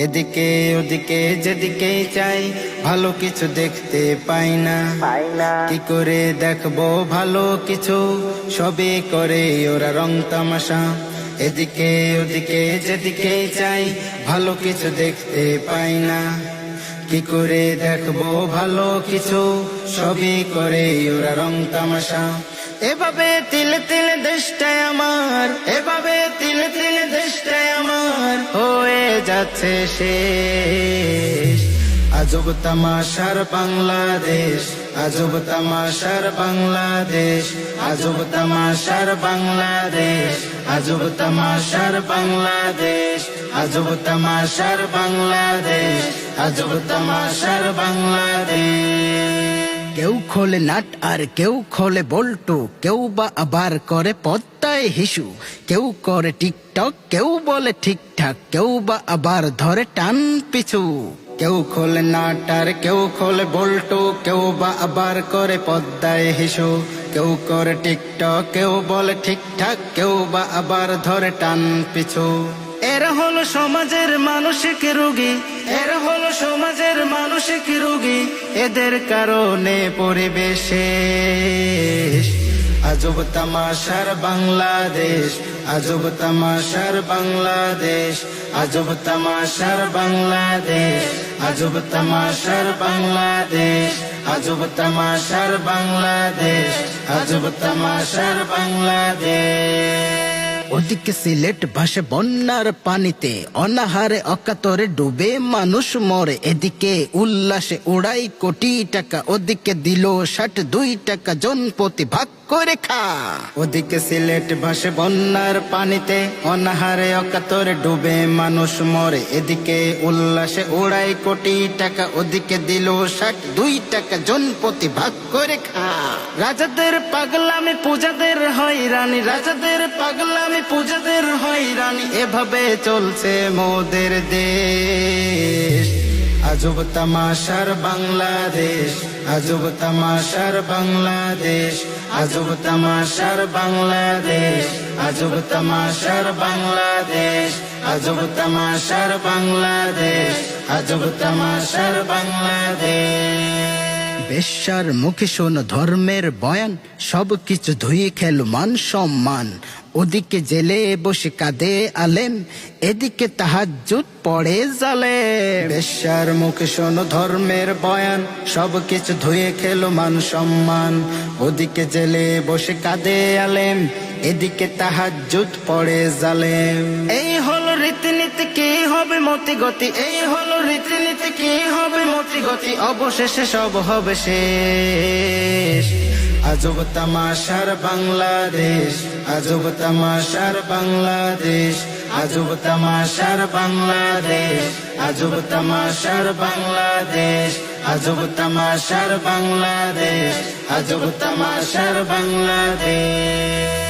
এদিকে ওদিকে যেদিকে চাই ভালো কিছু দেখতে পাই না। পাই না। কি করে দেখব ভালো কিছু? সবই করে ওরা রং তামাশা। এদিকে ওদিকে যেদিকে চাই ভালো কিছু দেখতে পাই না। কি করে দেখব ভালো কিছু? সবই করে ওরা রং তামাশা। এভাবে তিল তিল দেশটাই আমার এভাবে তিল তিল হয়ে যাচ্ছে শেষ। আজব তামাশার বাংলাদেশ, আজব তামাশার বাংলাদেশ, আজব তামাশার বাংলাদেশ, আজব তামাশার বাংলাদেশ, আজব তামাশার বাংলাদেশ, আজব তামাশার বাংলাদেশ। কেউ খোলে নাট আর কেউ খোলে বল্টু, কেউ বা আবার করে পদ্মায় হিসু, কেউ করে টিকটক, কেউ বলে ঠিকঠাক, কেউ বা আবার ধরে টান পিছু। কেউ খোলে নাটার কেউ খোলে বল্টু, কেউ বা আবার করে পদ্মায় হিসু, কেউ করে টিকটক, কেউ বলে ঠিকঠাক, কেউ বা আবার ধরে টান পিছু। এরা হলো সমাজের মানসিক রোগী। এরা হলো সমাজের মানসিক রোগী। এদের কারণে পরিবেশে আজব তামাশার বাংলাদেশ, আজব তামাশার বাংলাদেশ, আজব তামাশার বাংলাদেশ, আজব তামাশার বাংলাদেশ, আজব তামাশার বাংলাদেশ, আজব তামাশার বাংলাদেশ। ওদিকে সিলেট ভাসে বন্যার পানিতে অনাহারে অকাতরে ডুবে মানুষ মরে। এদিকে উল্লাসে উড়াই কোটি টাকা, ওদিকে দিল ষাট দুই টাকা জনপতি ভাগ করে খা। ওদিকে সিলেট ভাসে বন্যার পানিতে অনাহারে অকাতরে ডুবে মানুষ মরে। এদিকে উল্লাসে উড়াই কোটি টাকা, ওদিকে দিল ষাট দুই টাকা জনপতি ভাগ করে খা। রাজাদের পাগলামি, পূজাদের হয় রানী রাজাদের পাগলামি পূজাদের হয়রানি, এভাবে চলছে মোদের দেশ। আজব তামাশার বাংলাদেশ, আজব তামাশার বাংলাদেশ, আজব তামাশার বাংলাদেশ, আজব তামাশার বাংলাদেশ, আজব তামাশার বাংলাদেশ, আজব তামাশার বাংলাদেশ। বেশ্যার মুখে শোন, ধর্মের বয়ান সব কিছু ধুয়ে খেল মান সম্মান। ওদিকে জেলে বসে কাঁদে আলেম, এদিকে তাহাজ্জুদ পড়ে জালে বেশ্যার মুখে শোন, ধর্মের বয়ান সব কিছু ধুয়ে খেলো মান সম্মান। ওদিকে জেলে বসে কাঁদে আলেম, এদিকে তাহাজ্জুদ পড়ে জালেম। এই হলো রীতিনীতি কি? হবে মতি গতি, এই হলো রীতিনীতি, কি হবে মতি গতি? অবশেষে সব হবে শেষ। আজব তামাশার বাংলাদেশ, আজব তামাশার বাংলাদেশ, আজব তামাশার বাংলাদেশ, আজব তামাশার বাংলাদেশ, আজব তামাশার বাংলাদেশ, আজব তামাশার বাংলাদেশ।